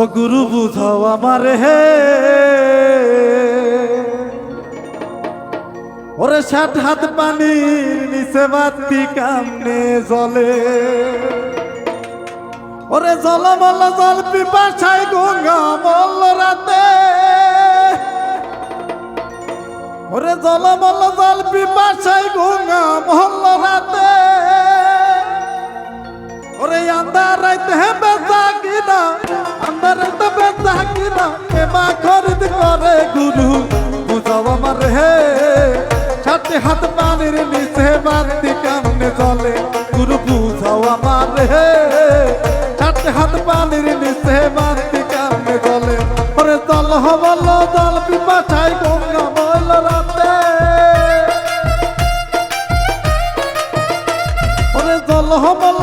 ও গুরু বুঝাও আমার হে। ওরে ষাট হাত পানির নিচে বাতি কামনে জলে। ওরে জলমল জল পিপাসায় গঙ্গা মল্ল রাতে। ওরে জলমল জল পিপাসায় গঙ্গা মহল্ল রাতে। ওরে আন্দার রাইতে হে বেচা কিনা আন্দার রাইতে বেচা কিনা এমা খরিদ করে গুরু, বুঝাও আমার হে। সাথে হাত পানির নিচে বাতি কামনে চলে গুরু বুঝাও আমার হে। সাথে হাত পানির নিচে বাতি কামনে চলে ওরে জল হবল জল পিপাসায় গঙ্গা বল রাতে। ওরে জল হবল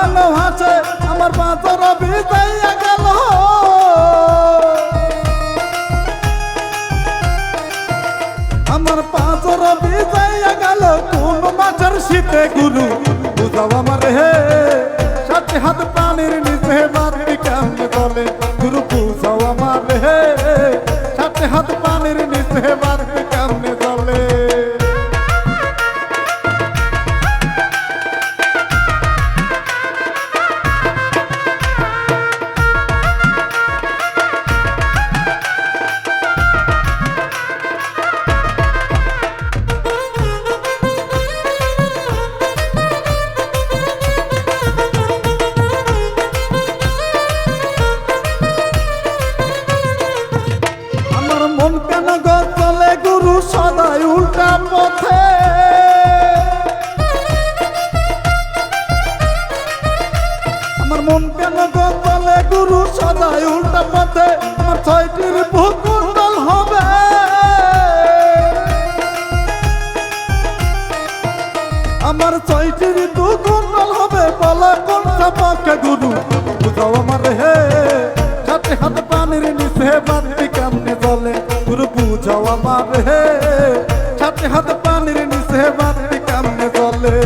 পানা হাসে আমার বাঁচর বিদাইয়া গেল। আমার পাঁচর বিদাইয়া গেল, কোন মাছের শীতে গুরু, বুঝাও আমার হে। সাথে হাত পানির নিচে আমার দু দুকুণ্ডল হবে বলা কোনটা পক্ষে গুরু? বুঝাও আমার হে। সাথে হাত পানির নিচে বাতি কেমনে চলে গুরু, বুঝাও আমার হে। সাথে হাত পানির নিচে বাতি কেমনে চলে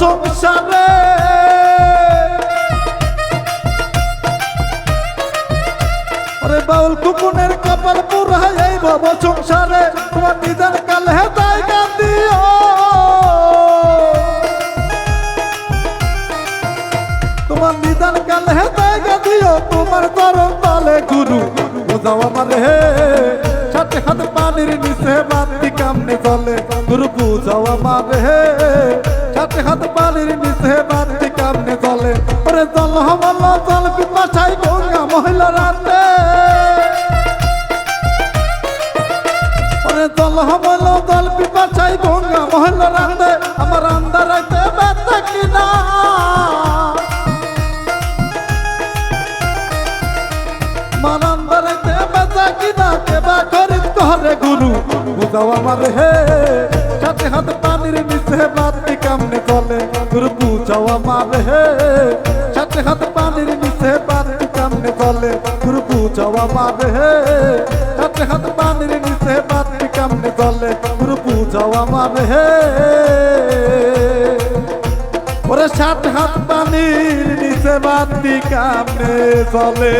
সংসারে রে বাউল কুকুনের কপাল পুরা এই ভব সংসারে তোমার নিদান কালে তাই কান্দিও তোমার নিদান কালে তাই কান্দিও তোমার চরণ তলে গুরু বোঝাও আমার হে সাথে হাত পানির নিচে বাতি কামনে চলে গুরু বুঝাও আমার হে হাত পানির নিচে বাতি কামনে চলে ওরে জল হমল, জল পিপাসাই গঙ্গা মহিলা রাতে। ওরে জল হমল, জল পিপাসাই গঙ্গা মহিলা রাতে। আমার আন্দার রাতে ব্যথা কিনা করে গুরু, বুঝাও আমার হে। সাথে হাত পানির নিচে বাতি কামনে আমার হে। সাথে হাত পানির নিচে বাতি কেমনে চলে গুরু বুঝাও আমার হে। সাথে হাত পানির নিচে বাতি কেমনে চলে গুরু বুঝাও আমার হে। ওরে সাত হাত পানির নিচে বাতি কেমনে চলে।